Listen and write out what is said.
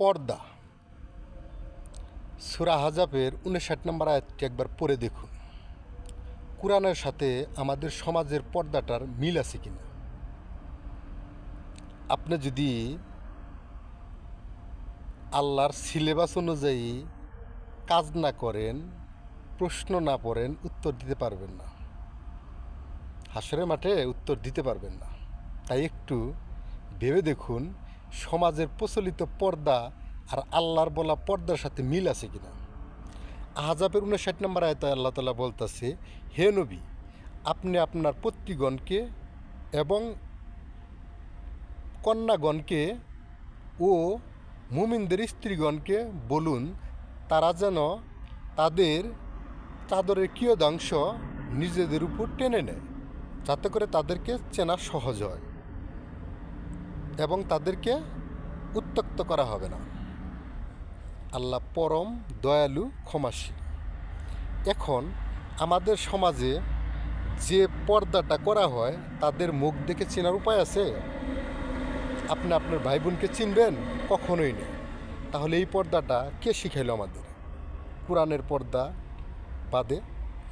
পর্দা। সুরা হাজাবের উনষাট নম্বর আয়াতটি একবার পড়ে দেখুন। কোরআনের সাথে আমাদের সমাজের পর্দাটার মিল আছে কিনা? আপনি যদি আল্লাহর সিলেবাস অনুযায়ী কাজ না করেন, প্রশ্ন না পড়েন, উত্তর দিতে পারবেন না। হাসরের মাঠে উত্তর দিতে পারবেন না। তাই একটু ভেবে দেখুন সমাজের প্রচলিত পর্দা আর আল্লাহর বলা পর্দার সাথে মিল আছে কিনা? আহাজাবের উনষাট নম্বর আয়তা আল্লাহ তালা বলতেছে, হে নবী, আপনি আপনার পত্রীগণকে এবং কন্যাগণকে ও মুমিনদের স্ত্রীগণকে বলুন, তারা যেন তাদের চাদরের কিয়দাংশ নিজেদের উপর টেনে নেয়, যাতে করে তাদেরকে চেনা সহজ হয়। এবং তাদেরকে উত্তক্ত করা হবে না। আল্লাহ পরম দয়ালু ক্ষমাসী এখন আমাদের সমাজে যে পর্দাটা করা হয়, তাদের মুখ দেখে চেনার উপায় আছে? আপনি আপনার ভাই বোনকে চিনবেন? কখনোই নেই। তাহলে এই পর্দাটা কে শিখাইল আমাদের? কোরআনের পর্দা বাদে